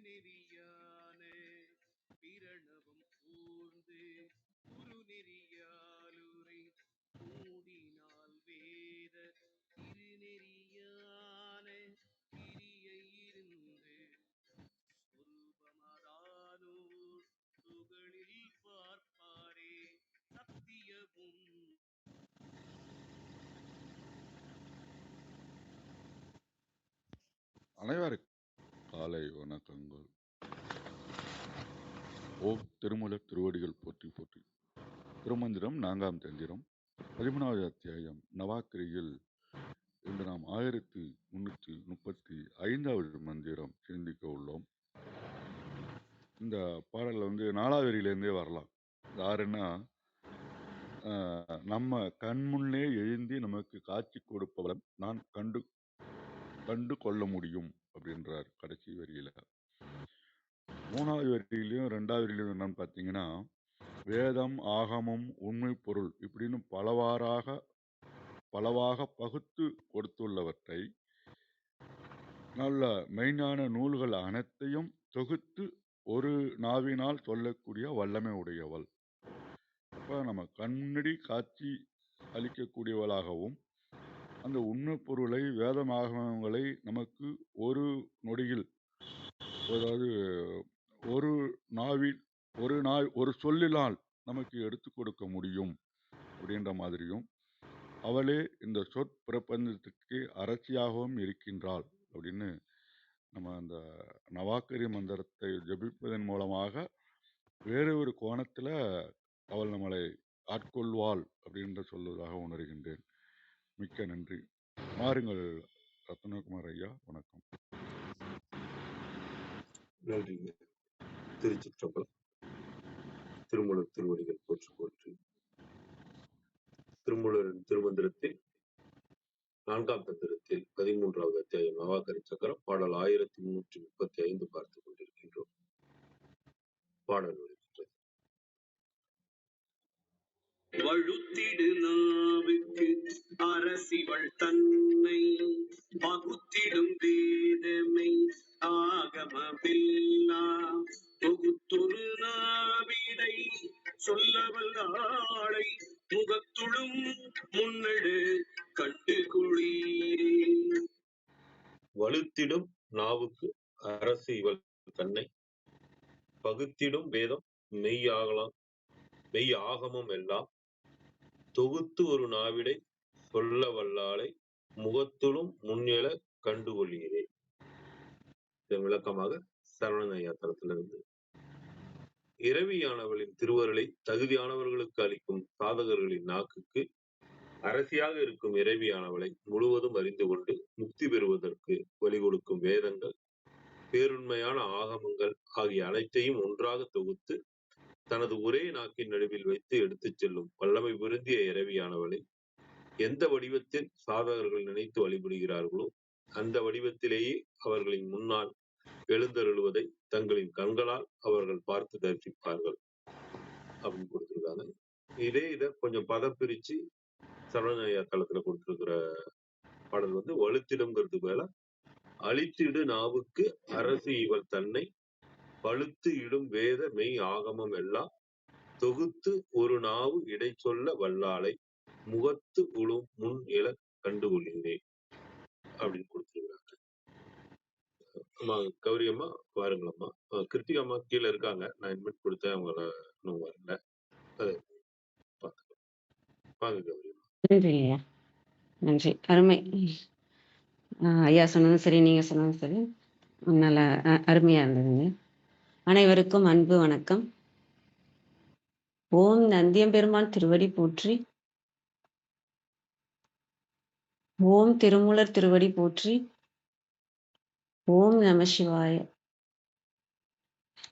திருநெறியான பிரணவம் கூர்ந்து குரு நெறியாலுரை மூடினால் வேத திருநெறியான கிரியை இருந்து சொருபமதானோர் துகளில் பார்ப்பாரே சத்தியமும் அனைவருக்கும் காலை வணக்கங்கள். ஓம் திருமூலர் திருவடிகள் போற்றி போற்றி. திருமந்திரம் நான்காம் தந்திரம் பதிமூணாவது அத்தியாயம் நவாக்கிரியில் இன்று நாம் ஆயிரத்தி முன்னூற்றி முப்பத்தி ஐந்தாவது மந்திரம் சிந்திக்க உள்ளோம். இந்த பாடலில் வந்து நாலாவது வரியிலேருந்தே வரலாம். யாருன்னா ஆஹ், நம்ம கண்முன்னே எழுந்தி நமக்கு காட்சி கொடுப்பவன் நான் கண்டு கண்டு கொள்ள முடியும். அப்படின்றார் கடைசி வரியில. மூணாவது வரியிலையும் ரெண்டாவது வரியிலையும் என்னன்னு பார்த்தீங்கன்னா வேதம் ஆகமம் உண்மை பொருள் இப்படின்னு பலவாறாக பலவாக பகுத்து கொடுத்துள்ளவற்றை நல்ல மெய்ஞான நூல்கள் அனைத்தையும் தொகுத்து ஒரு நாவினால் சொல்லக்கூடிய வல்லமை உடையவள். இப்போ நம்ம கண்ணடி காட்சி அளிக்கக்கூடியவளாகவும் அந்த உண்மை பொருளை வேதமாகவங்களை நமக்கு ஒரு நொடியில் அதாவது ஒரு நாவில் ஒரு நாள் ஒரு சொல்லினால் நமக்கு எடுத்து கொடுக்க முடியும் அப்படின்ற மாதிரியும் அவளே இந்த சொற்பிரபஞ்சத்துக்கு அரசியாகவும் இருக்கின்றாள் அப்படின்னு நம்ம அந்த நவாக்கரி மந்திரத்தை ஜபிப்பதன் மூலமாக வேறு ஒரு கோணத்துல அவள் நம்மளை ஆட்கொள்வாள் அப்படின்ற சொல்வதாக உணர்கின்றேன். மிக்க நன்றி. மாறுங்கள் ரத்னகுமார் ஐயா வணக்கம். நன்றிங்க. திருச்சிற்றம்பலம் திருமூலர் திருவடிகள் போற்று போற்று திருமூலரின் திருமந்திரத்தில் நான்காம் தந்திரத்தில் பதிமூன்றாவது அத்தியாயம் நவாகரி சக்கரம் பாடல் ஆயிரத்தி முன்னூற்றி முப்பத்தி ஐந்து பார்த்துக் கொண்டிருக்கின்றோம். பாடல் வழுத்திடு நாவுக்கு அரசிவள் தன்னை பகுத்திடும் வேதமை ஆகமமெல்லாம் தொகுத்து தனது ஒரே நாக்கின் நடுவில் வைத்து எடுத்துச் செல்லும் வல்லமை பொருந்திய இரவியானவளை எந்த வடிவத்தில் சாதகர்கள் நினைத்து வழிபடுகிறார்களோ அந்த வடிவத்திலேயே அவர்களின் முன்னால் எழுந்தருளுவதை தங்களின் கண்களால் அவர்கள் பார்த்து தரிசிப்பார்கள். அப்படின்னு கொடுத்திருக்காங்க. இதே இதை கொஞ்சம் பதப்பிரிச்சு சரவணையா தளத்துல கொடுத்திருக்கிற பாடல் வந்து வலுத்திடுங்கிறது மேல அழித்திடு நாவுக்கு அரசு இவள் தன்னை பழுத்து இடும் வேத மெய் ஆகமம் எல்லாம் தொகுத்து ஒரு நாவு இடை சொல்ல வல்லாளை முகத்து உளும் முன் இல கண்டுகொள்கிறேன் அப்படின்னு கொடுத்திருக்காங்க அம்மா கௌரி அம்மா வாருங்களம்மா. கிருத்திகா அம்மா கீழே இருக்காங்க. நான் இன்வைட் கொடுத்தேன். அவங்கள இன்னும் வரல. அதை பார்த்துக்கலாம். வாங்க கௌரி அம்மா. நன்றி நன்றி. அருமை. ஆஹ் ஐயா சொன்னதும் சரி நீங்க சொன்னதும் சரி. நல்ல அருமையா இருந்ததுங்க. அனைவருக்கும் அன்பு வணக்கம். ஓம் நந்தியம்பெருமான் திருவடி போற்றி. ஓம் திருமூலர் திருவடி போற்றி. ஓம் நம சிவாய.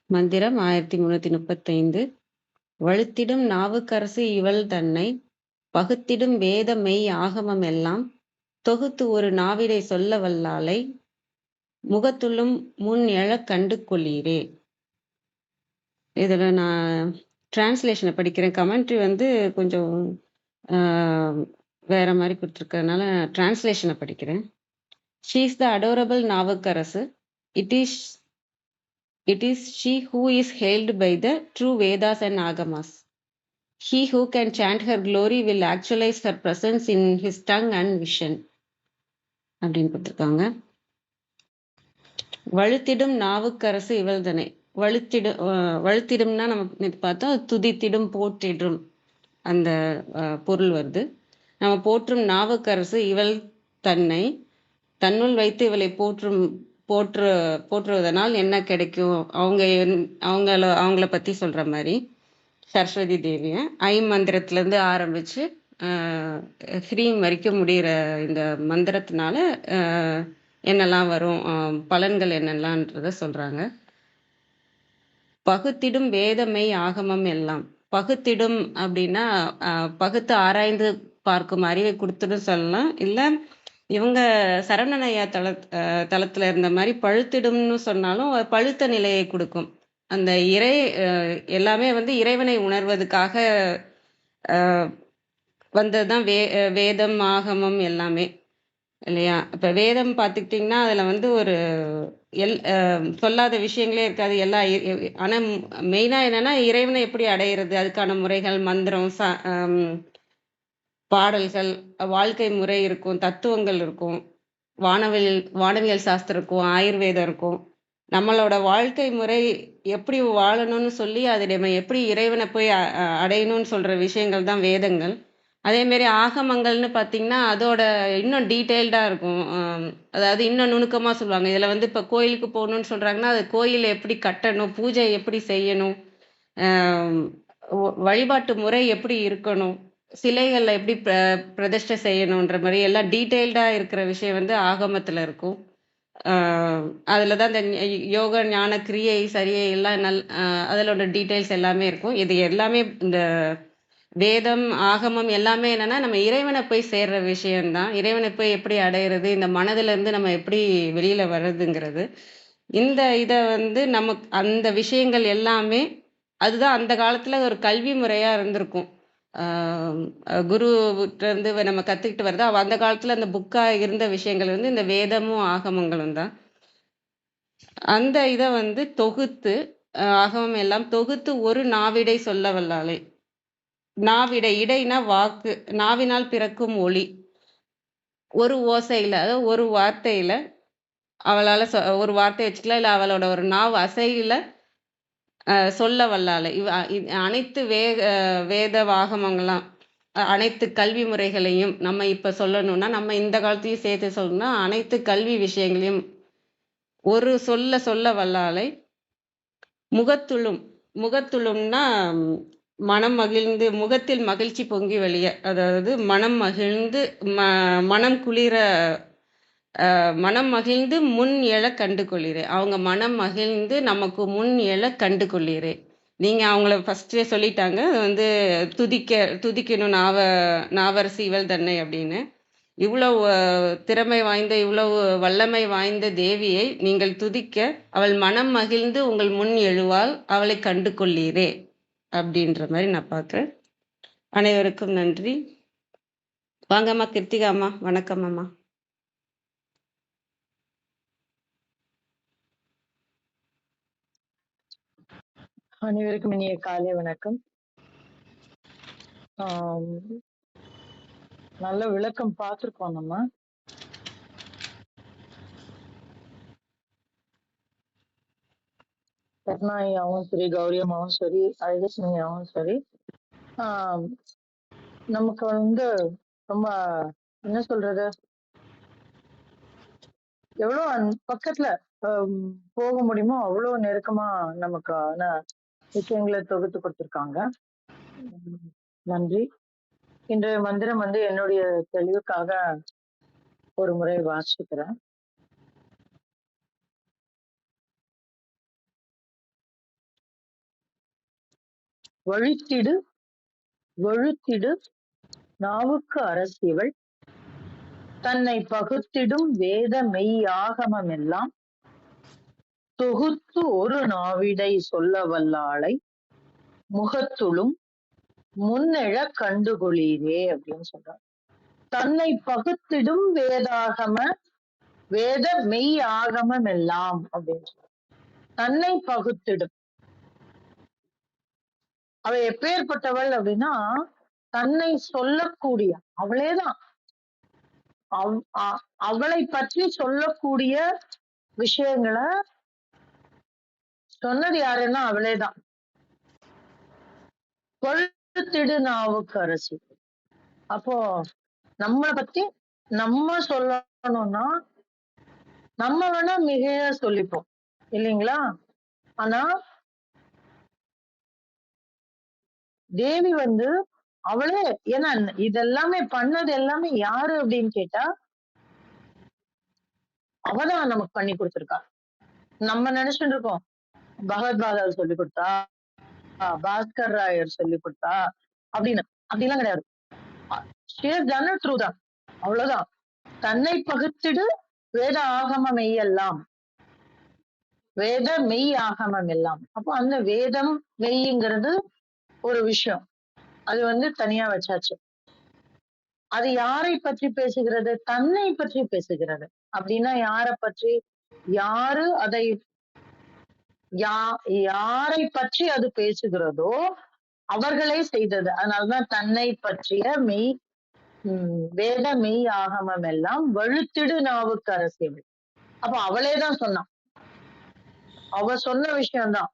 மந்திரம் ஆயிரத்தி முன்னூத்தி முப்பத்தைந்து. வழுத்திடும் நாவுக்கரசு இவள் தன்னை பகுத்திடும் வேத மெய் ஆகமம் எல்லாம் தொகுத்து ஒரு நாவிடை சொல்ல வல்லாலை முகத்துள்ளும் முன் எழக் கண்டு கொள்ளீரே. இதில் நான் டிரான்ஸ்லேஷனை படிக்கிறேன். கமெண்ட்ரி வந்து கொஞ்சம் வேற மாதிரி கொடுத்துருக்கறதுனால டிரான்ஸ்லேஷனை படிக்கிறேன். She is the adorable Navukkarasu it is it is she who is held by the true Vedas and Agamas he who can chant her glory will actualise her presence in his tongue and vision அப்படின்னு கொடுத்துருக்காங்க. வழுத்திடும் நாவுக்கரசு இவள்தனை. வழுத்திடும் அஹ் வழுத்திடும்னா நம்ம பார்த்தா பார்த்தோம் துதித்திடும் போற்றிடும் அந்த பொருள் வருது. நம்ம போற்றும் நாவுக்கரசு இவள் தன்னை தன்னுள் வைத்து இவளை போற்றும் போற்று போற்றுவதனால் என்ன கிடைக்கும்? அவங்க அவங்கள அவங்கள பத்தி சொல்ற மாதிரி சரஸ்வதி தேவியை ஐ மந்திரத்துல இருந்து ஆரம்பிச்சு ஹ்ரீம் வரைக்கும் முடிகிற இந்த மந்திரத்தினால என்னெல்லாம் வரும் பலன்கள் என்னெல்லாம்ன்றத சொல்றாங்க. பகுத்திடும் வேதமை ஆகமம் எல்லாம். பகுத்திடும் அப்படின்னா பகுத்து ஆராய்ந்து பார்க்கும் அறிவை கொடுத்துடும் சொல்லலாம். இல்லை இவங்க சரவணனையா தள தளத்துல இருந்த மாதிரி பழுத்திடும்னு சொன்னாலும் பழுத்த நிலையை கொடுக்கும். அந்த இறை எல்லாமே வந்து இறைவனை உணர்வதற்காக வந்ததுதான் வே வேதம் ஆகமம் எல்லாமே. இல்லையா? இப்ப வேதம் பார்த்துக்கிட்டிங்கன்னா அதுல வந்து ஒரு எல் சொல்லாத விஷயங்களே இருக்காது. எல்லா ஆனால் மெயினாக என்னென்னா என்னன்னா இறைவனை எப்படி அடையிறது? அதுக்கான முறைகள் மந்திரம் ச பாடல்கள் வாழ்க்கை முறை இருக்கும் தத்துவங்கள் இருக்கும். வானவியல் வானவியல் சாஸ்திரம் இருக்கும் ஆயுர்வேதம் இருக்கும். நம்மளோட வாழ்க்கை முறை எப்படி வாழணும்னு சொல்லி அதை நம்ம எப்படி இறைவனை போய் அடையணும்னு சொல்கிற விஷயங்கள் தான் வேதங்கள். அதேமாரி ஆகமங்கள்னு பார்த்தீங்கன்னா அதோட இன்னும் டீட்டெயில்டாக இருக்கும். அதாவது இன்னும் நுணுக்கமாக சொல்லுவாங்க. இதில் வந்து இப்போ கோயிலுக்கு போகணும்னு சொல்கிறாங்கன்னா அது கோயில் எப்படி கட்டணும் பூஜை எப்படி செய்யணும் வழிபாட்டு முறை எப்படி இருக்கணும் சிலைகளில் எப்படி பிர பிரதிஷ்டை செய்யணுன்ற மாதிரி எல்லாம் டீட்டெயில்டாக இருக்கிற விஷயம் வந்து ஆகமத்தில் இருக்கும். அதில் தான் இந்த யோக ஞான கிரியை சரியை எல்லாம் நல் அதில் உள்ள டீட்டெயில்ஸ் எல்லாமே இருக்கும். இது எல்லாமே இந்த வேதம் ஆகமம் எல்லாமே என்னன்னா நம்ம இறைவனை போய் சேர்ற விஷயம்தான். இறைவனை போய் எப்படி அடையிறது இந்த மனதுல இருந்து நம்ம எப்படி வெளியில வர்றதுங்கிறது. இந்த இதை வந்து நமக்கு அந்த விஷயங்கள் எல்லாமே அதுதான் அந்த காலத்துல ஒரு கல்வி முறையா இருந்திருக்கும். குரு இருந்து நம்ம கத்துக்கிட்டு வருது அவ அந்த காலத்துல அந்த புக்கா இருந்த விஷயங்கள் வந்து இந்த வேதமும் ஆகமங்களும் தான். அந்த இதை வந்து தொகுத்து ஆகமம் எல்லாம் தொகுத்து ஒரு நாவிடை சொல்ல வல்லாளே. நாவிட இடைனா வாக்கு நாவினால் பிறக்கும் ஒளி. ஒரு ஓசையில் அதாவது ஒரு வார்த்தையில் அவளால் சொ- ஒரு வார்த்தை வச்சுக்கலாம் இல்லை அவளோட ஒரு நாவ் அசையில் சொல்ல வல்லாளே இவ அனைத்து வே வேத வாகமங்களாம் அனைத்து கல்வி முறைகளையும் நம்ம இப்போ சொல்லணும்னா நம்ம இந்த காலத்தையும் சேர்த்து சொல்லணும்னா அனைத்து கல்வி விஷயங்களையும் ஒரு சொல்ல சொல்ல வல்லாலை. முகத்துளும் முகத்துளும்னா மனம் மகிழ்ந்து முகத்தில் மகிழ்ச்சி பொங்கி வெளிய அதாவது மனம் மகிழ்ந்து ம மனம் குளிர மனம் மகிழ்ந்து முன் எழ கண்டு கொள்கிறேன் அவங்க மனம் மகிழ்ந்து நமக்கு முன் எழ கண்டு கொள்கிறேன் நீங்கள் அவங்கள ஃபஸ்ட்டே சொல்லிட்டாங்க அது வந்து துதிக்க துதிக்கணும் நாவ நாவரசி இவள் தன்னை அப்படின்னு. இவ்வளவு திறமை வாய்ந்த இவ்வளவு வல்லமை வாய்ந்த தேவியை நீங்கள் துதிக்க அவள் மனம் மகிழ்ந்து உங்கள் முன் எழுவாள் அவளை கண்டு கொள்ளீரே அப்படின்ற மாதிரி நான் பார்க்குறேன். அனைவருக்கும் நன்றி. வாங்கம்மா கிருத்திகா அம்மா வணக்கம் அம்மா. அனைவருக்கும் இனிய காலை வணக்கம். நல்ல விளக்கம் பார்த்திருக்கோம் நம்ம. கருணாயாவும் சரி கௌரியமாவும் சரி அழகசினியாவும் சரி நமக்கு வந்து ரொம்ப என்ன சொல்றது? எவ்வளவு அந்- பக்கத்துல போக முடியுமோ அவ்வளவு நெருக்கமா நமக்கான விஷயங்களை தொகுத்து கொடுத்துருக்காங்க. நன்றி. இன்றைய மந்திரம் வந்து என்னுடைய தெளிவுக்காக ஒரு முறை வாசிக்கிறேன். வழுத்திடு வழுத்திடு நாவுக்கு அரசிவள். தன்னை பகுத்திடும் வேத மெய் ஆகமம் எல்லாம் தொகுத்து ஒரு நாவிடை சொல்ல வல்லாளை. முகத்துளும் முன்னெழ கண்டுகொளீரே அப்படின்னு சொல்றார் தன்னை பகுத்திடும் வேதாகம வேத மெய் ஆகமம் எல்லாம் அப்படின்னு சொல்றார் தன்னை பகுத்திடும் அவ எப்பேற்பட்டவள் அப்படின்னா தன்னை சொல்லக்கூடிய அவளேதான். அவளை பற்றி சொல்லக்கூடிய விஷயங்களை சொன்னது யாருன்னா அவளேதான். கொழுத்திடு நாவுக்கு அரசி. அப்போ நம்மளை பத்தி நம்ம சொல்லணும்னா நம்ம வேணா மிகையா சொல்லிப்போம். இல்லைங்களா? ஆனா தேவி வந்து அவளே ஏன்னா இதெல்லாமே பண்ணது எல்லாமே யாரு அப்படின்னு கேட்டா அவதான் நமக்கு பண்ணி கொடுத்துருக்கா. நம்ம நினைச்சுட்டு இருக்கோம் பகவத் பாதால் சொல்லி கொடுத்தா பாஸ்கர் ராயர் சொல்லி கொடுத்தா அப்படின்னு. அப்படிலாம் கிடையாது. ஷேர் ட்ரூ தான் அவ்வளவுதான். தன்னை பகுத்திடு வேத ஆகம மெய்யெல்லாம் வேத மெய் ஆகமம் எல்லாம். அப்போ அந்த வேதம் மெய்ங்கிறது ஒரு விஷயம். அது வந்து தனியா வச்சாச்சு. அது யாரை பற்றி பேசுகிறது? தன்னை பற்றி பேசுகிறது. அப்படின்னா யாரை பற்றி? யாரு அதை யா யாரை பற்றி அது பேசுகிறதோ அவர்களே செய்தது. அதனாலதான் தன்னை பற்றிய மெய் உம் வேத மெய் ஆகமம் எல்லாம் வழுத்திடு நாவுக்கு அரசியல். அப்ப அவளே தான் சொன்னான். அவ சொன்ன விஷயம்தான்.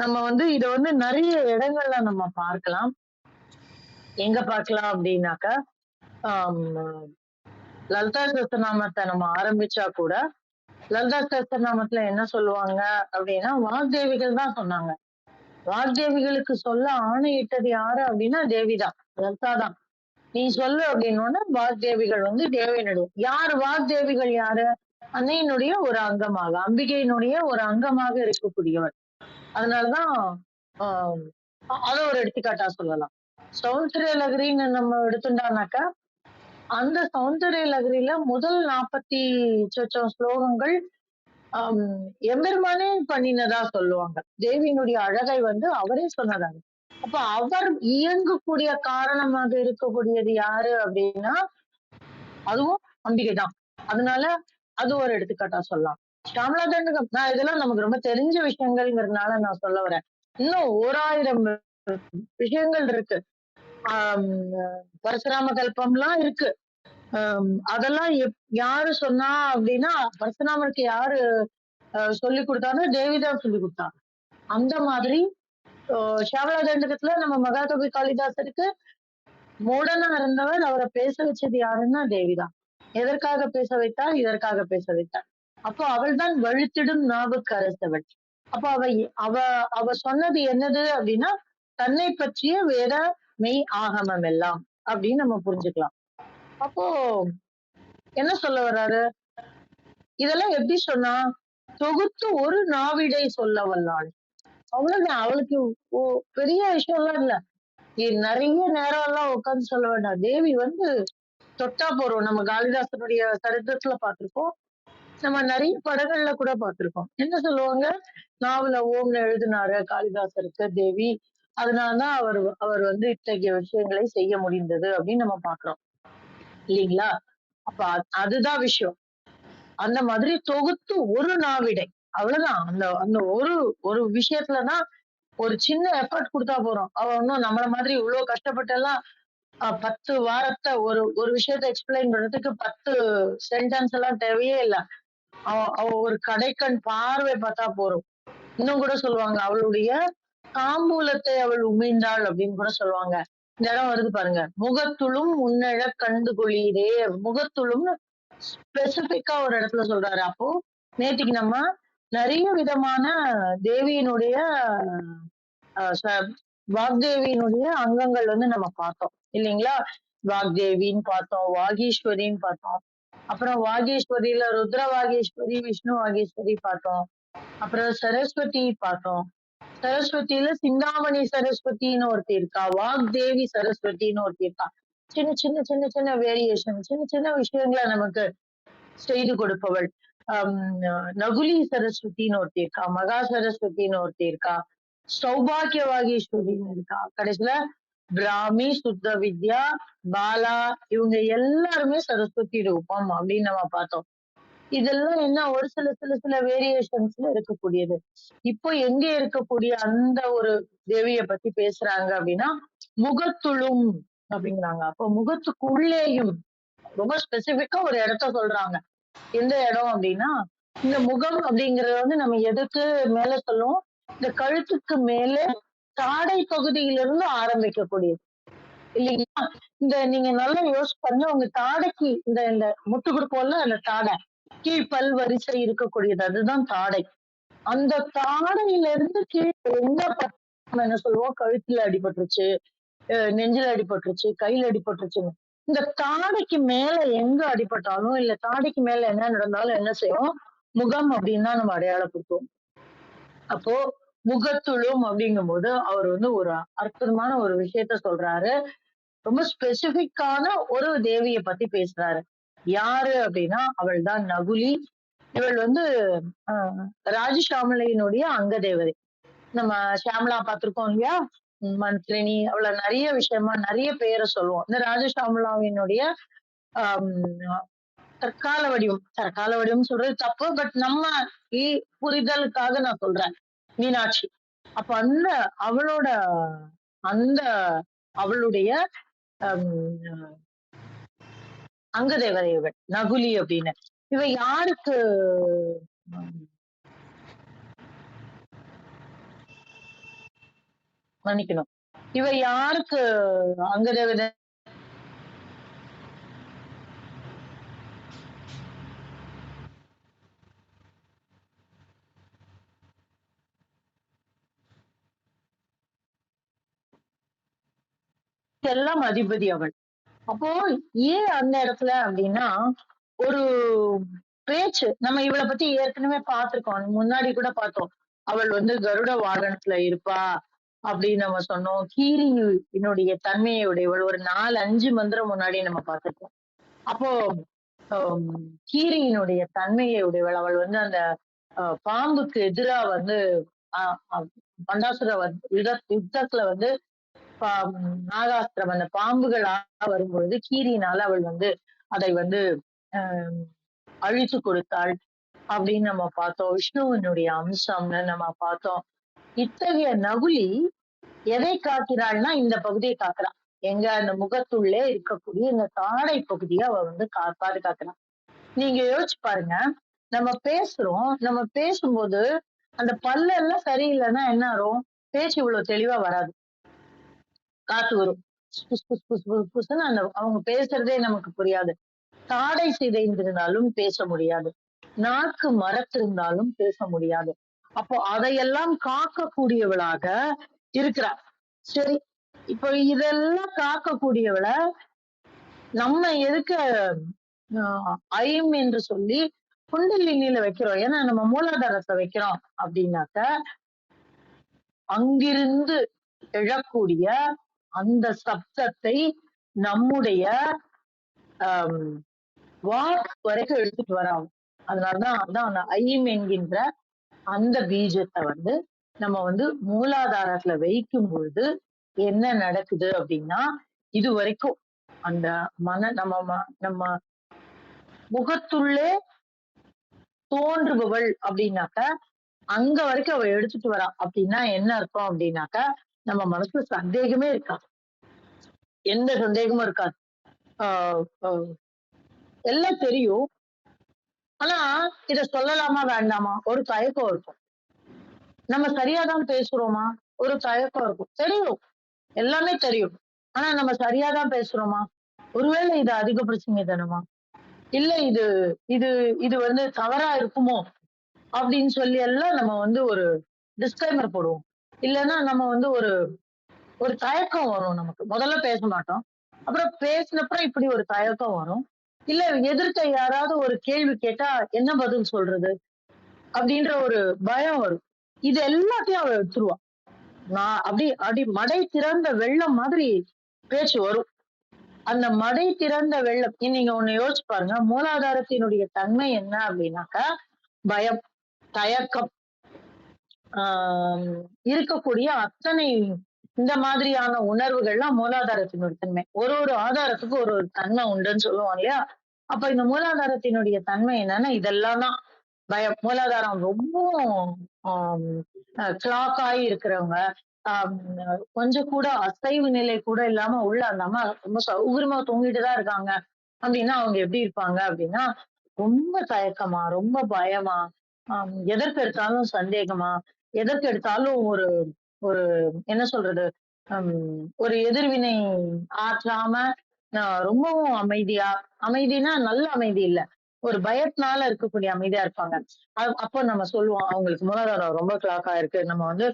நம்ம வந்து இத வந்து நிறைய இடங்கள்ல நம்ம பார்க்கலாம். எங்க பார்க்கலாம் அப்படின்னாக்கா ஆஹ் லலிதா சஸ்தநாமத்தை நம்ம ஆரம்பிச்சா கூட லலிதா சஸ்தநாமத்துல என்ன சொல்லுவாங்க அப்படின்னா வாக்தேவிகள் தான் சொன்னாங்க. வாக்தேவிகளுக்கு சொல்ல ஆணையிட்டது யாரு அப்படின்னா தேவிதான். லலிதா தான் நீ சொல்லு அப்படின்னோட வாக்தேவிகள் வந்து தேவியினுடைய யார் வாக்தேவிகள் யாரு? அன்னையினுடைய ஒரு அங்கமாக அம்பிகையினுடைய ஒரு அங்கமாக இருக்கக்கூடியவர். அதனாலதான் ஆஹ் அதை ஒரு எடுத்துக்காட்டா சொல்லலாம். சௌந்தரிய லகரின்னு நம்ம எடுத்துட்டோம்னாக்கா அந்த சௌந்தரிய லகரியில முதல் நாற்பத்தி சொச்சம் ஸ்லோகங்கள் ஆம், எம்பெருமானே பண்ணினதா சொல்லுவாங்க. தேவியினுடைய அழகை வந்து அவரே சொன்னதாங்க அப்ப அவர் இயங்கக்கூடிய காரணமாக இருக்கக்கூடியது யாரு அப்படின்னா அதுவும் அம்பிகை தான் அதனால அது ஒரு எடுத்துக்காட்டா சொல்லலாம். ஷாம்லா தண்டகம் நான் இதெல்லாம் நமக்கு ரொம்ப தெரிஞ்ச விஷயங்கள்ங்கிறதுனால நான் சொல்ல வரேன். இன்னும் ஓராயிரம் விஷயங்கள் இருக்கு. ஆஹ் பரசுராம கல்பம்லாம் இருக்கு. ஆஹ் அதெல்லாம் எப் யாரு சொன்னா அப்படின்னா பரசுராமருக்கு யாரு ஆஹ் சொல்லி கொடுத்தானோ தேவிதான் சொல்லி கொடுத்தான். அந்த மாதிரி ஆஹ் தண்டகத்துல நம்ம மகாகவி காளிதாசருக்கு மூடனா இருந்தவர் அவரை பேச வச்சது யாருன்னா தேவிதான். எதற்காக பேச வைத்தார்? இதற்காக பேச வைத்தார். அப்போ அவள் தான் வழுத்திடும் நாவுக்கு அப்போ அவ அவ அவ சொன்னது என்னது அப்படின்னா தன்னை பற்றிய வேற மெய் ஆகமம் எல்லாம் அப்படின்னு நம்ம புரிஞ்சுக்கலாம். அப்போ என்ன சொல்ல வர்றாரு? இதெல்லாம் எப்படி சொன்னா தொகுத்து ஒரு நாவிடை சொல்ல வல்லாள். அவ்வளவுதான். அவளுக்கு ஓ- பெரிய விஷயம்லாம் இல்ல. நிறைய நேரம் எல்லாம் உட்கார்ந்து சொல்ல வேண்டாம். தேவி வந்து தொட்டா போறோம். நம்ம காளிதாசனுடைய சரித்திரத்துல பார்த்திருக்கோம். நம்ம நிறைய படங்கள்ல கூட பார்த்திருக்கோம். என்ன சொல்லுவாங்க? நாவல ஓம் எழுதினாரு காளிதாசருக்கு தேவி. அதனாலதான் அவர் அவர் வந்து இத்தகைய விஷயங்களை செய்ய முடிந்தது அப்படின்னு நம்ம பாக்குறோம் இல்லைங்களா? அப்ப அதுதான் விஷயம். அந்த மாதிரி தொகுத்து ஒரு நாவிடை. அவ்வளவுதான். அந்த அந்த ஒரு ஒரு விஷயத்துலதான் ஒரு சின்ன எஃபர்ட் கொடுத்தா போறோம். அவ ஒன்னும் நம்மள மாதிரி இவ்வளவு கஷ்டப்பட்டு எல்லாம் அஹ், பத்து வாரத்தை ஒரு ஒரு விஷயத்த எக்ஸ்பிளைன் பண்றதுக்கு பத்து சென்டென்ஸ் எல்லாம் தேவையே இல்லை. அவ அவ ஒரு கடைக்கண் பார்வை பார்த்தா போறோம். இன்னும் கூட சொல்லுவாங்க அவளுடைய தாம்பூலத்தை அவள் உமிழ்ந்தாள் அப்படின்னு கூட சொல்லுவாங்க. இந்த இடம் வருது பாருங்க. முகத்துளும் முன்னழ கண்டு கொள்ளீரே முகத்துளும் ஸ்பெசிபிக்கா ஒரு இடத்துல சொல்றாரு. அப்போ நேத்திக்கு நம்ம நிறைய விதமான தேவியினுடைய அஹ், ச- வாக்தேவியினுடைய அங்கங்கள் வந்து நம்ம பார்த்தோம். இல்லைங்களா? வாக்தேவின்னு பார்த்தோம் வாகீஸ்வரின்னு பார்த்தோம். அப்புறம் வாகீஸ்வரியில ருத்ர வாகீஸ்வரி விஷ்ணு வாகீஸ்வரி பார்த்தோம். அப்புறம் சரஸ்வதி பார்த்தோம். சரஸ்வதியில சிந்தாமணி சரஸ்வதின்னு ஒருத்தி இருக்கா வாக்தேவி சரஸ்வதின்னு ஒருத்தி இருக்கா. சின்ன சின்ன சின்ன சின்ன வேரியேஷன் சின்ன சின்ன விஷயங்களை நமக்கு செய்து கொடுப்பவள். நகுலி சரஸ்வதின்னு ஒருத்தி இருக்கா மகா சரஸ்வதின்னு ஒருத்தி இருக்கா சௌபாகியவாகீஸ்வரின்னு இருக்கா. கடைசியில பிராமி சுத்த வித்யா பாலா இவங்க எல்லாருமே சரஸ்வதி ரூபம் அப்படின்னு நம்ம பார்த்தோம். இதெல்லாம் என்ன ஒரு சில சில சில வேரியேஷன்ஸ்ல இருக்கக்கூடியது. இப்போ எங்க இருக்கக்கூடிய அந்த ஒரு தேவிய பத்தி பேசுறாங்க அப்படின்னா முகத்துளும் அப்படிங்கிறாங்க. அப்போ முகத்துக்குள்ளேயும் ரொம்ப ஸ்பெசிபிக்கா ஒரு இடத்த சொல்றாங்க. எந்த இடம் அப்படின்னா இந்த முகம் அப்படிங்கறது வந்து நம்ம எதுக்கு மேல சொல்லுவோம்? இந்த கழுத்துக்கு மேலே தாடை பகுதியிலிருந்து ஆரம்பிக்கக்கூடியது. இல்லைங்களா? இந்த நீங்க நல்லா யோசிச்சு பாருங்க உங்க தாடைக்கு இந்த இந்த முட்டு கொடுப்போம்ல அந்த தாடை கீழ் பல் வரிசை இருக்கக்கூடியது அதுதான் தாடை. அந்த தாடையில இருந்து கீழே எங்க நம்ம என்ன சொல்லுவோம்? கழுத்துல அடிபட்டுருச்சு அஹ் நெஞ்சில அடிபட்டுருச்சு கையில அடிபட்டுருச்சுன்னு இந்த தாடைக்கு மேல எங்க அடிபட்டாலும் இல்ல தாடைக்கு மேல என்ன நடந்தாலும் என்ன செய்வோம் முகம் அப்படின்னு தான் நம்ம அடையாளப்படுத்துவோம். அப்போ முகத்துளும் அப்படிங்கும்போது அவர் வந்து ஒரு அற்புதமான ஒரு விஷயத்த சொல்றாரு. ரொம்ப ஸ்பெசிபிக்கான ஒரு தேவியை பத்தி பேசுறாரு. யாரு அப்படின்னா அவள் தான் நகுலி. இவள் வந்து ஆஹ் ராஜஷாமலையினுடைய அங்க தேவதை நம்ம ஷியாமலா பார்த்திருக்கோம் இல்லையா? உம் மந்த்ரினி அவள நிறைய விஷயமா நிறைய பேரை சொல்லுவோம். இந்த ராஜசாமலாவினுடைய ஆஹ் தற்கால வடிவம். தற்கால வடிவம் சொல்றது தப்பு பட் நம்ம புரிதலுக்காக நான் சொல்றேன். மீனாட்சி. அப்ப அந்த அவளோட அந்த அவளுடைய அங்க தேவதைகள் நகுலி அப்படின்னு. இவ யாருக்கு மன்னிக்கணும். இவ யாருக்கு அங்க தேவதை எல்லாம் அதிபதி அவள். அப்போ ஏன் அந்த இடத்துல அப்படின்னா ஒரு பேச்சு நம்ம இவளை பத்தி ஏற்கனவே பார்த்திருக்கோம். முன்னாடி கூட பார்த்தோம். அவள் வந்து கருட வாகனத்துல இருப்பா அப்படின்னு நம்ம சொன்னோம். கீரியினுடைய தன்மையை உடையவள். ஒரு நாலு அஞ்சு மந்திரம் முன்னாடி நம்ம பார்த்திருக்கோம். அப்போ கீரியினுடைய தன்மையை உடையவள். அவள் வந்து அந்த பாம்புக்கு எதிரா வந்து பண்டாசுர யுத யுத்தத்துல வந்து பா- நாகாஸ்திரம் அந்த பாம்புகளாக வரும்பொழுது கீரியினால அவள் வந்து அதை வந்து ஆஹ் அழித்து கொடுத்தாள். அப்படின்னு நம்ம பார்த்தோம். விஷ்ணுவினுடைய அம்சம்னு நம்ம பார்த்தோம். இத்தகைய நகுலி எதை காக்கிறாள்னா இந்த பகுதியை காக்குறா. எங்க அந்த முகத்துள்ளே இருக்கக்கூடிய இந்த தாடை பகுதியை அவ வந்து கா பாதுகாக்கிறான் நீங்க யோசிச்சு பாருங்க. நம்ம பேசுறோம். நம்ம பேசும்போது அந்த பல்லெல்லாம் சரியில்லைன்னா என்ன ஆகும்? பேச்சு இவ்வளவு தெளிவா வராது. காத்து வரும். புஸ் புஸ் புஸ் புஸ் புஸ்ன்னு அந்த அவங்க பேசுறதே நமக்கு புரியாது. தாடை சிதைந்திருந்தாலும் பேச முடியாது. நாக்கு மரத்திருந்தாலும் பேச முடியாது. அப்போ அதையெல்லாம் காக்கக்கூடியவளாக இருக்கிறார். சரி இப்போ இதெல்லாம் காக்கக்கூடியவளை நம்ம எதுக்கு ஐம் என்று சொல்லி குண்டலினியில வைக்கிறோம். ஏன்னா நம்ம மூலாதாரத்தை வைக்கிறோம் அப்படின்னாக்க அங்கிருந்து எழக்கூடிய அந்த சப்தத்தை நம்முடைய வாக் வரைக்கும் எடுத்துட்டு வராங்க அதனாலதான் அதான் அந்த ஐம் என்கின்ற அந்த பீஜத்தை வந்து நம்ம வந்து மூலாதாரத்துல வைக்கும் பொழுது என்ன நடக்குது அப்படின்னா இது வரைக்கும் அந்த மன நம்ம நம்ம முகத்துள்ளே தோன்றுபவள் அப்படின்னாக்க அங்க வரைக்கும் அவ எடுத்துட்டு வரா அப்படின்னா என்ன அர்த்தம் அப்படின்னாக்க நம்ம மனசுல சந்தேகமே இருக்காது. எந்த சந்தேகமும் இருக்காது. ஆஹ் எல்லாம் தெரியும். ஆனா இத சொல்லலாமா வேண்டாமா? ஒரு தயக்கம் இருக்கும். நம்ம சரியாதான் பேசுறோமா? ஒரு தயக்கம் இருக்கும். தெரியும். எல்லாமே தெரியும். ஆனா நம்ம சரியாதான் பேசுறோமா? ஒருவேளை இது அதிக பிரச்சனை தானமா இல்ல இது இது இது வந்து தவறா இருக்குமோ? அப்படின்னு சொல்லி எல்லாம் நம்ம வந்து ஒரு டிஸ்கிளைமர் போடுவோம். இல்லைன்னா நம்ம வந்து ஒரு ஒரு தயக்கம் வரும் நமக்கு. முதல்ல பேச மாட்டோம். அப்புறம் பேசினப்புறம் இப்படி ஒரு தயக்கம் வரும். இல்ல எதிர்க்க யாராவது ஒரு கேள்வி கேட்டா என்ன பதில் சொல்றது? அப்படின்ற ஒரு பயம் வரும். இது எல்லாத்தையும் அவ எடுத்துருவா. நான் அப்படி அப்படி மடை திறந்த வெள்ளம் மாதிரி பேச்சு வரும். அந்த மடை திறந்த வெள்ளம் நீங்க ஒண்ணு யோசிச்சு பாருங்க. மூலாதாரத்தினுடைய தன்மை என்ன அப்படின்னாக்கா பயம் தயக்கம். ஆஹ் இருக்கக்கூடிய அத்தனை இந்த மாதிரியான உணர்வுகள்லாம் மூலாதாரத்தினுடைய தன்மை ஒரு ஒரு ஆதாரத்துக்கும் ஒரு ஒரு தன்மை உண்டுன்னு சொல்லுவோம் இல்லையா? அப்ப இந்த மூலாதாரத்தினுடைய தன்மை என்னன்னா இதெல்லாம் தான் பயம். மூலாதாரம் ரொம்ப கிளாக் ஆகி இருக்கிறவங்க ஆஹ் கொஞ்சம் கூட அசைவு நிலை கூட இல்லாம உள்ள அந்த அம்மா ரொம்ப சௌகரியமா தூங்கிட்டு தான் இருக்காங்க. அப்படின்னா அவங்க எப்படி இருப்பாங்க அப்படின்னா ரொம்ப தயக்கமா ரொம்ப பயமா ஆஹ் எதற்கெடுத்தாலும் சந்தேகமா எதற்கு எடுத்தாலும் ஒரு ஒரு என்ன சொல்றது ஹம் ஒரு எதிர்வினை ஆற்றாம ரொம்பவும் அமைதியா அமைதினா நல்ல அமைதி இல்ல. ஒரு பயத்தினால இருக்கக்கூடிய அமைதியா இருப்பாங்க. அப்போ நம்ம சொல்லுவோம் அவங்களுக்கு மூலாதாரம் ரொம்ப கிளாக் ஆயிருக்கு. நம்ம வந்து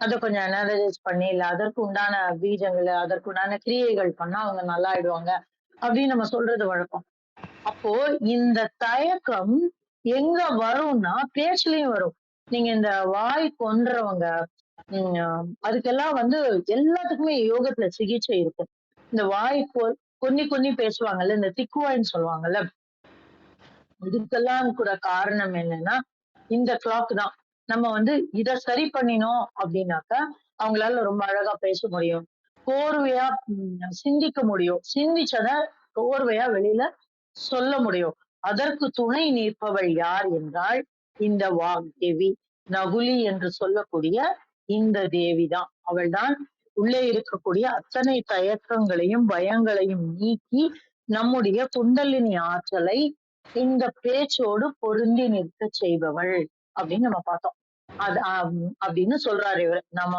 அதை கொஞ்சம் அனலைஸ் பண்ணி இல்ல அதற்கு உண்டான பீஜங்கள் அதற்கு உண்டான கிரியைகள் பண்ணா அவங்க நல்லா ஆயிடுவாங்க அப்படின்னு நம்ம சொல்றது வழக்கம். அப்போ இந்த தயக்கம் எங்க வரும்னா பேச்சுலயும் வரும். நீங்க இந்த வாய் கொன்றவங்க உம் அதுக்கெல்லாம் வந்து எல்லாத்துக்குமே யோகத்துல சிகிச்சை இருக்கும். இந்த வாய் கொ- கொன்னி கொன்னி பேசுவாங்கல்ல இந்த திக்குவாய்ன்னு சொல்லுவாங்கல்ல? இதுக்கெல்லாம் கூட காரணம் என்னன்னா இந்த கிளாக் தான். நம்ம வந்து இத சரி பண்ணினோம் அப்படின்னாக்கா அவங்களால ரொம்ப அழகா பேச முடியும். கோர்வையா உம் சிந்திக்க முடியும். சிந்திச்சத கோர்வையா வெளியில சொல்ல முடியும். அதற்கு துணை நிற்பவள் யார் என்றால் இந்த வாக்தேவி நகுலி என்று சொல்லக்கூடிய இந்த தேவி தான் அவள்தான் உள்ளே இருக்கக்கூடிய அத்தனை தயக்கங்களையும் பயங்களையும் நீக்கி நம்முடைய குண்டலினி ஆற்றலை இந்த பேச்சோடு பொருந்தி நிற்க செய்பவள் அப்படின்னு நம்ம பார்த்தோம். அது அப்படின்னு சொல்றாரு இவர். நம்ம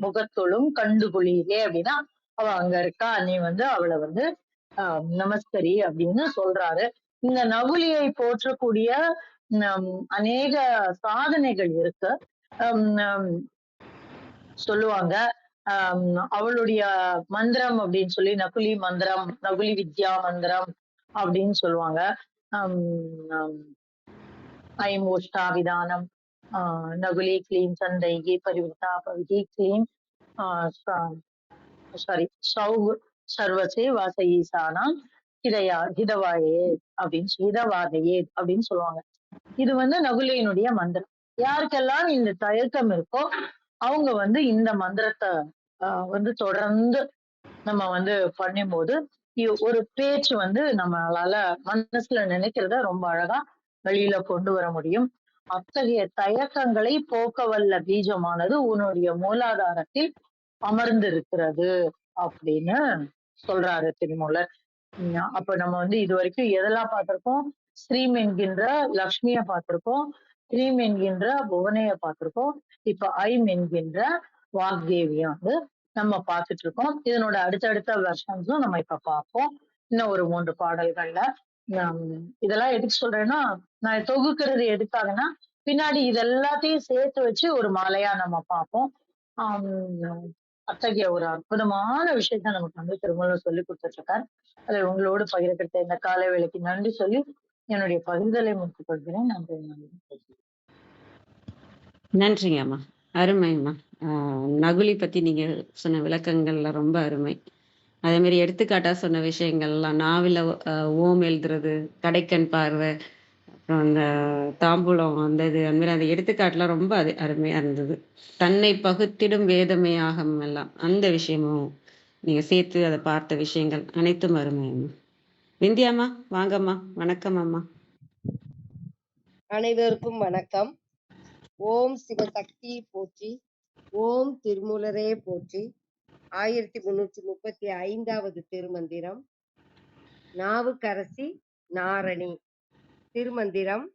முகத்தொழும் கண்டுகுழியிலே அப்படின்னா அவ அங்க இருக்கா? நீ வந்து அவளை வந்து ஆஹ் நமஸ்கரி அப்படின்னு சொல்றாரு. இந்த நகுலியை போற்றக்கூடிய அநேக சாதனைகள் இருக்கு. சொல்லுவாங்க. அவளுடைய மந்திரம் அப்படின்னு சொல்லி நகுலி மந்திரம் நகுலி வித்யா மந்திரம் அப்படின்னு சொல்லுவாங்க. ஹம், விதானம் ஆஹ் நகுலி கிளீம் சந்தைகி பரிவிதா பவிகி கிளீம் சாரி சௌ சர்வசே வாசஈசானாம் ஹிதயா ஹிதவாயே அப்படின்னு ஹிதவாதையே அப்படின்னு சொல்லுவாங்க. இது வந்து நகுலியினுடைய மந்திரம். யாருக்கெல்லாம் இந்த தயக்கம் இருக்கோ அவங்க வந்து இந்த மந்திரத்தை ஆஹ் வந்து தொடர்ந்து நம்ம வந்து பண்ணும்போது ஒரு பேச்சு வந்து நம்மளால மனசுல நினைக்கிறத ரொம்ப அழகா வெளியில கொண்டு வர முடியும். அத்தகைய தயக்கங்களை போக்க வல்ல பீஜமானது உன்னுடைய மூலாதாரத்தில் அமர்ந்திருக்கிறது அப்படின்னு சொல்றாரு திருமூலர். அப்ப நம்ம வந்து இது வரைக்கும் எதெல்லாம் பார்த்திருக்கோம்? ஸ்ரீம் என்கின்ற லக்ஷ்மிய பார்த்திருக்கோம். ஸ்ரீம் என்கின்ற புவனைய பார்த்திருக்கோம். இப்ப ஐம் என்கின்ற வாக்தேவிய வந்து நம்ம பார்த்துட்டு இருக்கோம் இதனோட அடுத்தடுத்த வெர்ஷன்ஸும் நம்ம இப்ப பார்ப்போம். இன்னும் ஒரு மூன்று பாடல்கள்ல. இதெல்லாம் எதுக்கு சொல்றேன்னா நான் தொகுக்கிறது எதுக்காகன்னா பின்னாடி இதெல்லாத்தையும் சேர்த்து வச்சு ஒரு மாலையா நம்ம பார்ப்போம். அத்தகைய ஒரு அற்புதமான விஷயத்த நமக்கு வந்து திருமணம் சொல்லி கொடுத்துட்டு இருக்காரு அதை உங்களோடு பகிர்கிட்ட இந்த காலை வேலைக்கு நன்றி சொல்லி என்னுடைய பகிர்தலை முடித்துக் கொள்கிறேன் நன்றி நன்றி. நன்றிங்க அம்மா. அருமைம்மா ஆஹ் நகுலி பத்தி நீங்க சொன்ன விளக்கங்கள்ல ரொம்ப அருமை. அதே மாதிரி எடுத்துக்காட்டா சொன்ன விஷயங்கள்லாம் நாவில ஓம் எழுதுறது கடைக்கண் பார்வை அப்புறம் அந்த தாம்பூலம் அந்த இது அந்த மாதிரி அந்த எடுத்துக்காட்டுலாம் ரொம்ப அது அருமையா இருந்தது. தன்னை பகுத்திடும் வேதமே ஆகம் எல்லாம். அந்த விஷயமும் நீங்க சேர்த்து அதை பார்த்த விஷயங்கள் அனைத்தும் அருமையம்மா விந்தியாம்மா வாங்கம்மா. வணக்கம் அம்மா. அனைவருக்கும் வணக்கம். ஓம் சிவசக்தி போற்றி ஓம் திருமூலரே போற்றி. ஆயிரத்தி முன்னூற்றி முப்பத்தி ஐந்தாவது திருமந்திரம் நாவுக்கரசி நாரணி. திருமந்திரம்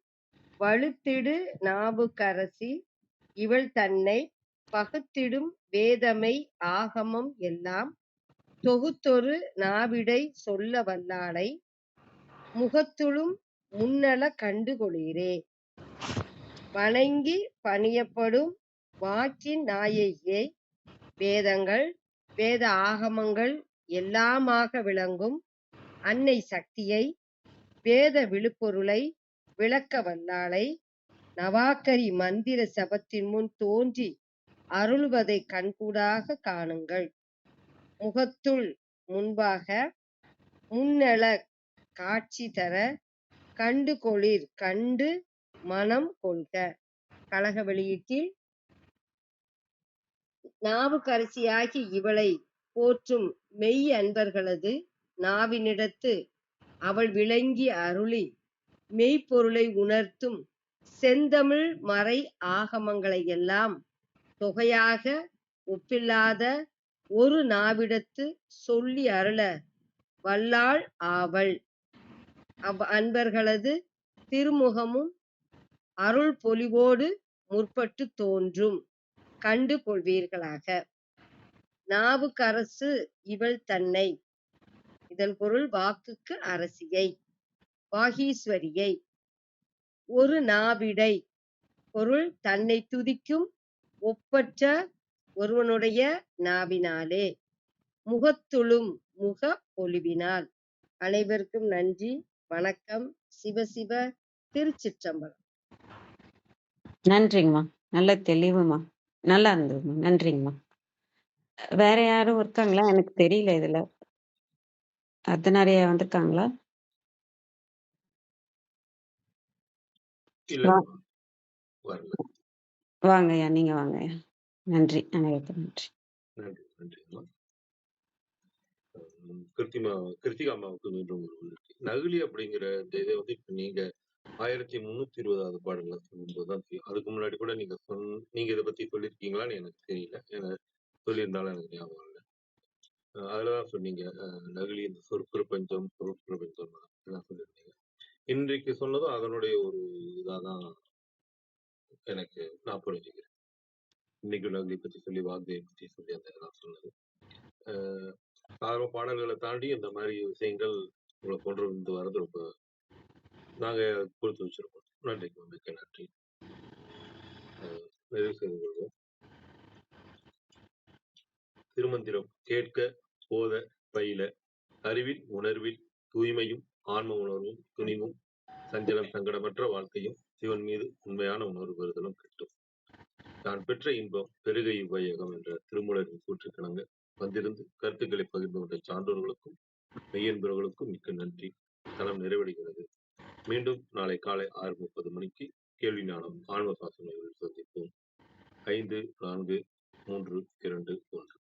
வலுத்திடு நாவுக்கரசி இவள் தன்னை பகுத்திடும் வேதமை ஆகமம் எல்லாம் தொகுத்தொரு நாவிடை சொல்ல வல்லாளை முகத்துளும் முன்னல கண்டுகொளீரே. வணங்கி பணியப்படும் வாக்கின் நாயகியை வேதங்கள் வேத ஆகமங்கள் எல்லாமாக விளங்கும் அன்னை சக்தியை வேத விழுப்பொருளை விளக்க வல்லாளை நவாக்கரி மந்திர சபத்தின் முன் தோன்றி அருள்வதை கண்கூடாக காணுங்கள். முகத்துள் முன்பாக முன்னெழ காட்சி தர கண்டு கொளிர் கண்டு மனம் கொள்க. கழக வெளியீட்டில் நாவுக்கரசியாகி இவளை போற்றும் மெய் அன்பர்களது நாவினிடத்து அவள் விளங்கி அருளி மெய்ப்பொருளை உணர்த்தும் செந்தமிழ் மறை ஆகமங்களை எல்லாம் தொகையாக ஒப்பில்லாத ஒரு நாவிடத்து சொல்லி அருள வல்லாள் ஆவள் அவ் அன்பர்களது திருமுகமும் அருள் பொலிவோடு முற்பட்டு தோன்றும். கண்டு கொள்வீர்களாக. நாவுக்கரசு இவள் தன்னை. இதன் பொருள் வாக்குக்கு அரசியை. வாகீஸ்வரியை. ஒரு நாவிடை. பொருள் தன்னை துதிக்கும் ஒப்பற்ற ஒருவனுடைய நாவினாலே. முகத்துளும் முக பொலிவினால் அனைவருக்கும் நன்றி வணக்கம். சிவசிவ திருச்சிற்றம்பலம். நன்றிங்கம்மா. நல்ல தெளிவுமா. நல்லா இருந்ததுமா. நன்றிங்கம்மா. வேற யாரும் இருக்காங்களா? எனக்கு தெரியல இதுல. அது நிறைய வந்திருக்காங்களா? வாங்கய்யா நீங்க வாங்கய்யா நன்றி. அனைவருக்கும் நன்றி. நன்றி. நன்றி கிருத்திமா கிருத்திகா அம்மாவுக்கு மீண்டும் ஒரு நன்றி நகுலி அப்படிங்கிற இந்த இதை வந்து இப்ப நீங்க ஆயிரத்தி முன்னூத்தி இருபதாவது பாடல்ல சொல்லும்போது தான் தெரியும். அதுக்கு முன்னாடி கூட நீங்க சொன் நீங்க இதை பத்தி சொல்லியிருக்கீங்களான்னு எனக்கு தெரியல. எனக்கு சொல்லியிருந்தாலும் எனக்கு ஞாபகம் இல்லை. அதுலதான் சொன்னீங்க. அஹ் நகுலி இந்த சொற்பிரபஞ்சம் பொருட்பிரபஞ்சம் எல்லாம் சொல்லியிருந்தீங்க இன்றைக்கு சொன்னதும் அதனுடைய ஒரு இதாதான் எனக்கு நான் புரிஞ்சுக்கிறேன். இன்னைக்கு நகுலி பத்தி சொல்லி வாக்தேவை பத்தி சொல்லி அந்த இதெல்லாம் சொன்னது. அஹ் பாடல்களை தாண்டி இந்த மாதிரி விஷயங்கள் உங்களை கொண்டு வந்து வர்றது ரொம்ப நாங்க கொடுத்து வச்சிருக்கோம். நன்றி மிக்க நன்றி. நிறைவு செய்து கொள்வோம். திருமந்திரம் கேட்க போத பயில அறிவில் உணர்வில் தூய்மையும் ஆன்ம உணர்வும் துணிவும் சஞ்சலம் சங்கடமற்ற வாழ்க்கையும் சிவன் மீது உண்மையான உணர்வு வருதலும் கிட்டும். தான் பெற்ற இன்பம் பெருகை இவ்வையகம் என்ற திருமூலரின் கூற்றுக்கிணங்க வந்திருந்து கருத்துக்களை பகிர்ந்து கொண்ட சான்றோர்களுக்கும் மெய்யன்பர்களுக்கும் மிக்க நன்றி. தளம் நிறைவடைகிறது. மீண்டும் நாளை காலை ஆறு முப்பது மணிக்கு கேள்வி ஞானம் ஆன்ம பாசனைகளில் சந்திப்போம். ஐந்து நான்கு மூன்று இரண்டு மூன்று